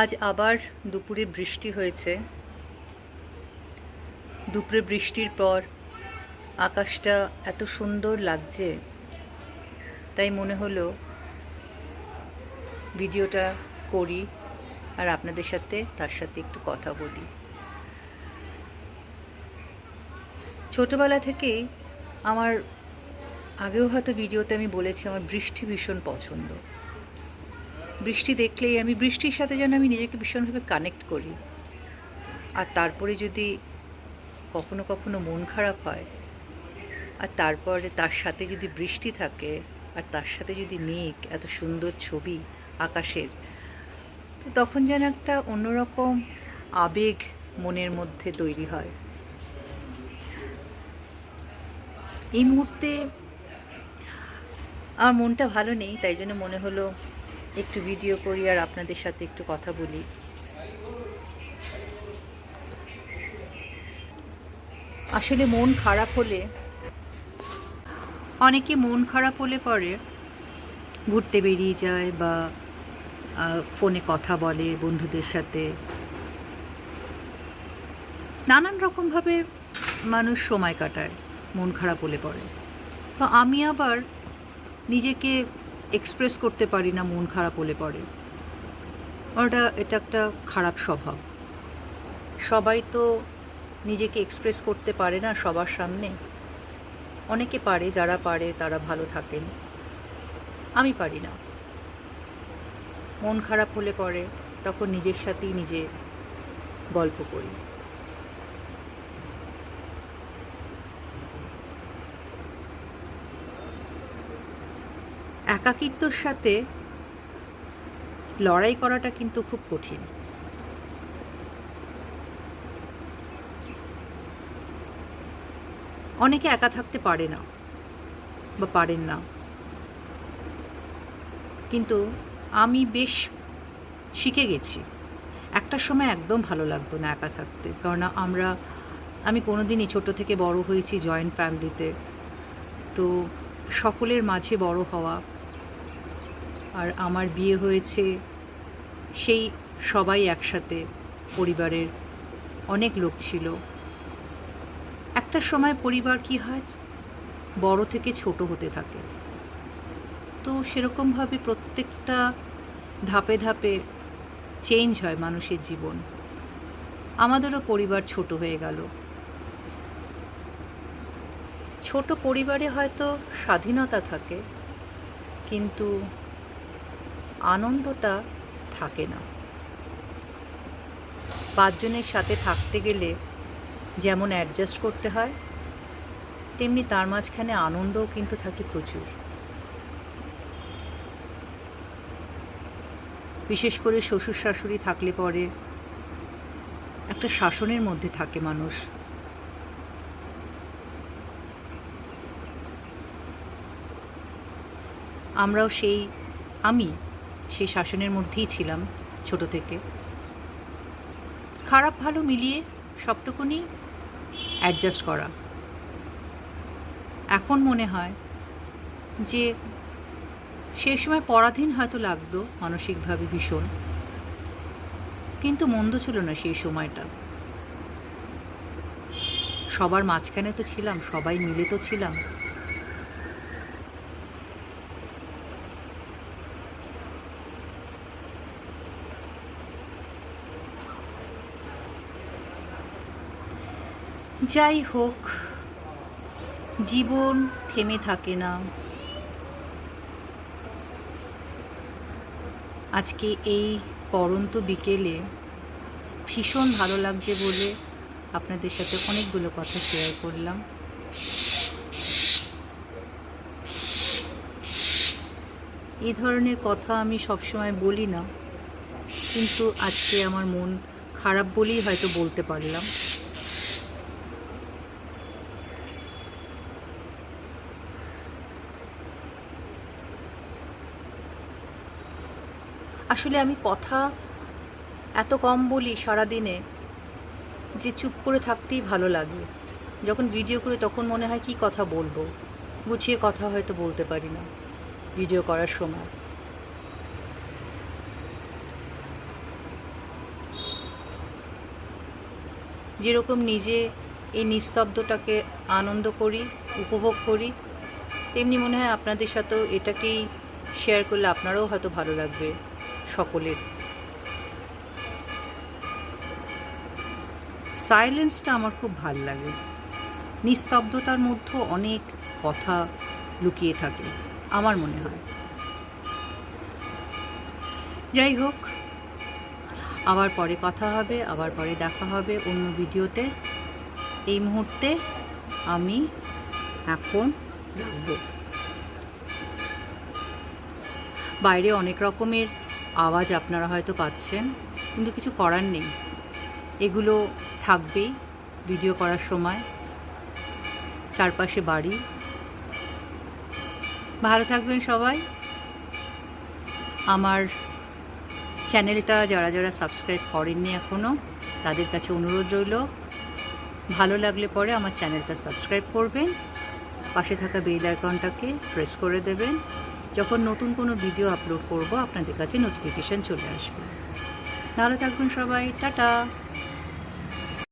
আজ আবার দুপুরে বৃষ্টি হয়েছে। দুপুরে বৃষ্টির পর আকাশটা এত সুন্দর লাগছে, তাই মনে হলো ভিডিওটা করি আর আপনাদের সাথে তার সাথে একটু কথা বলি। ছোটবেলা থেকেই আমার আগেও হয়তো ভিডিওতে আমি বলেছি, আমার বৃষ্টি ভীষণ পছন্দ। বৃষ্টি দেখলেই আমি বৃষ্টির সাথে যেন আমি নিজেকে ভীষণভাবে কানেক্ট করি। আর তারপরে যদি কখনো কখনো মন খারাপ হয়, আর তারপরে তার সাথে যদি বৃষ্টি থাকে, আর তার সাথে যদি মেঘ, এত সুন্দর ছবি আকাশের, তো তখন যেন একটা অন্যরকম আবেগ মনের মধ্যে তৈরি হয়। এই মুহূর্তে আমার মনটা ভালো নেই, তাই জন্য মনে হলো একটু ভিডিও করি আর আপনাদের সাথে একটু কথা বলি। আসলে মন খারাপ হলে, অনেকে মন খারাপ হলে পরে ঘুরতে বেরিয়ে যায় বা ফোনে কথা বলে বন্ধুদের সাথে। নানান রকমভাবে মানুষ সময় কাটায় মন খারাপ হলে পরে। তো আমি আবার নিজেকে এক্সপ্রেস করতে পারি না, মন খারাপ হলে পরে। ওটা এটা একটা খারাপ স্বভাব। সবাই তো নিজেকে এক্সপ্রেস করতে পারে না সবার সামনে। অনেকে পারে, যারা পারে তারা ভালো থাকেন। আমি পারি না। মন খারাপ হলে পরে, তখন নিজের সাথেই নিজে গল্প করি। একাকিত্বর সাথে লড়াই করাটা কিন্তু খুব কঠিন। অনেকে একা থাকতে পারে না বা পারেন না। কিন্তু আমি বেশ শিখে গেছি। একটা সময় একদম ভালো লাগতো না একা থাকতে। কারণ আমরা, আমি কোনোদিনই ছোট থেকে বড় হয়েছি জয়েন্ট ফ্যামিলিতে তো সকলের মাঝে বড় হওয়া আর আমার বিয়ে হয়েছে, সেই সবাই একসাথে পরিবারের অনেক লোক ছিল। একটা সময় পরিবার কি হয়? বড় থেকে ছোট হতে থাকে। তো সেরকমভাবে প্রত্যেকটা ধাপে ধাপে চেঞ্জ হয় মানুষের জীবন। আমাদেরও পরিবার ছোট হয়ে গেল। ছোট পরিবারে হয়তো স্বাধীনতা থাকে, কিন্তু আনন্দটা থাকে না। পাঁচজনের সাথে থাকতে গেলে যেমন অ্যাডজাস্ট করতে হয়, তেমনি তার মাঝখানে আনন্দও কিন্তু থাকে প্রচুর। বিশেষ করে শ্বশুর শাশুড়ি থাকলে পরে একটা শাসনের মধ্যে থাকে মানুষ। আমরাও সেই, আমি সেই শাসনের মধ্যেই ছিলাম ছোট থেকে। খারাপ ভালো মিলিয়ে সবটুকুনি অ্যাডজাস্ট করা। এখন মনে হয় যে সেই সময় পরাধীন হয়তো লাগতো, মানসিকভাবে ভীষণ। কিন্তু মন্দ ছিল না সেই সময়টা। সবার মাঝখানে তো ছিলাম, সবাই মিলে তো ছিলাম। যাই হোক, জীবন থেমে থাকে না। আজকে এই পরন্ত বিকেলে ভীষণ ভালো লাগছে বলে আপনাদের সাথে অনেকগুলো কথা শেয়ার করলাম। এই ধরনের কথা আমি সবসময় বলি না, কিন্তু আজকে আমার মন খারাপ বলেই হয়তো বলতে পারলাম। আসলে আমি কথা এত কম বলি সারাদিনে যে চুপ করে থাকতেই ভালো লাগে। যখন ভিডিও করি তখন মনে হয় কি কথা বলব? গুছিয়ে কথা হয়তো বলতে পারি না ভিডিও করার সময়। যেরকম নিজে এই নিস্তব্ধটাকে আনন্দ করি, উপভোগ করি, তেমনি মনে হয় আপনাদের সাথেও এটাকেই শেয়ার করলে আপনারাও হয়তো ভালো লাগবে। সকলের। সাইলেন্সটা আমার খুব ভালো লাগে। নিস্তব্ধতার মধ্যে অনেক কথা লুকিয়ে থাকে, আমার মনে হয়। যাই হোক, আবার পরে কথা হবে, আবার পরে দেখা হবে অন্য ভিডিওতে। এই মুহূর্তে আমি এখন রাখব। বাইরে অনেক রকমের আওয়াজ আপনারা হয়তো পাচ্ছেন, কিন্তু কিছু করার নেই। এগুলো থাকবেই ভিডিও করার সময়। চারপাশে বাড়ি। ভালো থাকবেন সবাই। আমার চ্যানেলটা যারা যারা সাবস্ক্রাইব করেননি এখনও তাদের কাছে অনুরোধ রইল, ভালো লাগলে পরে আমার চ্যানেলটা সাবস্ক্রাইব করবেন, পাশে থাকা বেল আইকনটাকে প্রেস করে দেবেন। যখন নতুন কোনো ভিডিও আপলোড করব, আপনাদের কাছে নোটিফিকেশান চলে আসবে। ভালো থাকবেন সবাই, টাটা!